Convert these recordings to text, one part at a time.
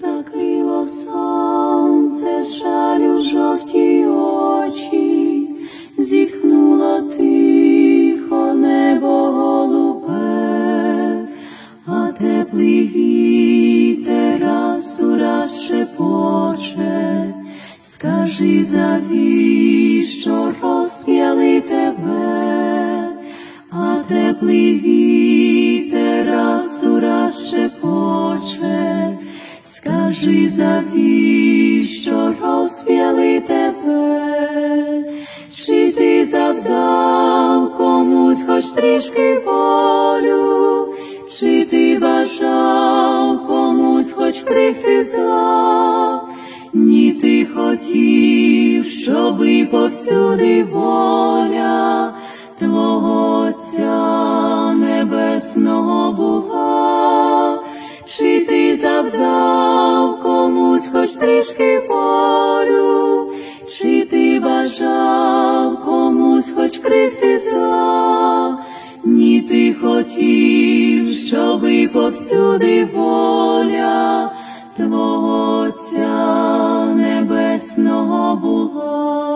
Закрило сонце з жалю жовті очі, зітхнуло тихо небо голубе, а теплий вітер раз у раз шепоче, скажи завіщо розп'яли тебе, а теплий вітер завіщо розп'яли тебе, чи ти завдав комусь хоч трішки болю, чи ти бажав комусь хоч крихти зла, ні ти хотів, щоби повсюди воля Твого Отця Небесного була, чи ти завдав комусь хоч трішки болю, чи ти бажав комусь хоч крихти зла, ні ти хотів, щоби повсюди воля Твого Отця Небесного була,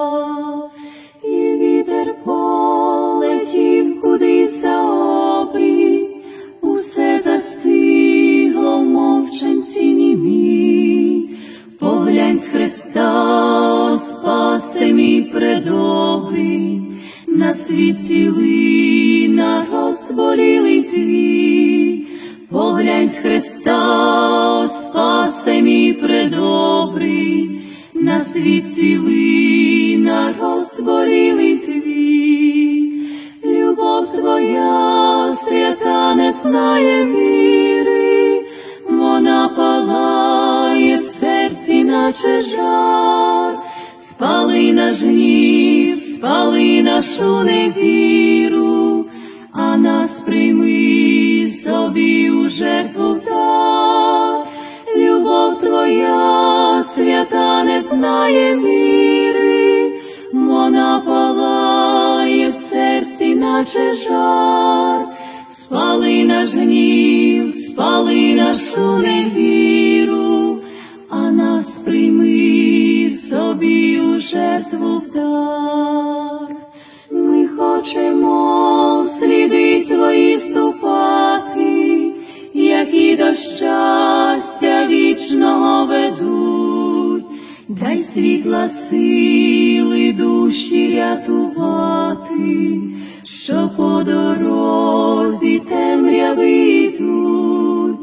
на світ цілий народ зболілий твій, поглянь з Христа, спасе мій предобрий, на світ цілий народ зболілий твій, любов твоя свята не знає міри, вона палає в серці, наче жар, спали наш гнів, спали нашу невіру, а нас прийми собі у жертву дар. Любов твоя свята не знає міри, вона палає в серці, наче жар, спали наш гнів, спали нашу невіру, а нас прийми собі у жертву в дар. Ми хочемо в сліди твої ступати, які до щастя вічного ведуть, дай світла сили душі рятувати, що по дорозі темряви йдуть,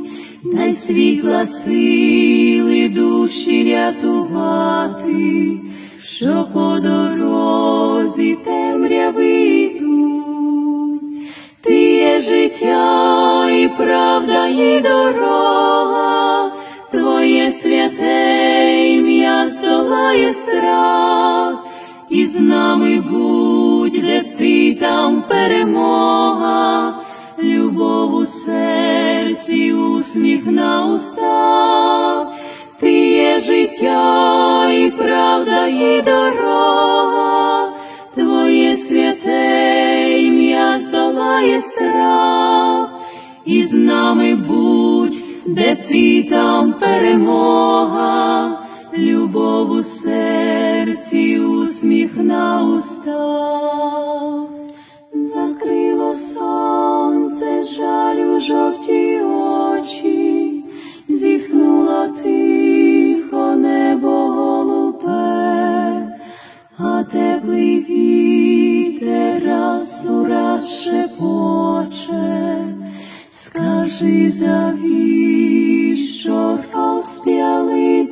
дай світла сили душі рятувати, що по дорозі темряви правда, і дорога, Твоє святе ім'я здолає страх, і з нами будь, де ти там перемога, любов у серці, усміх на устах, ти є життя і правда, і дорога, Твоє святе ім'я здолає страх, і з нами будь, де ти там перемога, любов у серці, усміх на устах, закрило сонце жалю жовті очі, зітхнуло тихо небо голубе, а теплий вітер раз у раз шепоче, Скажи завіщо розп'яли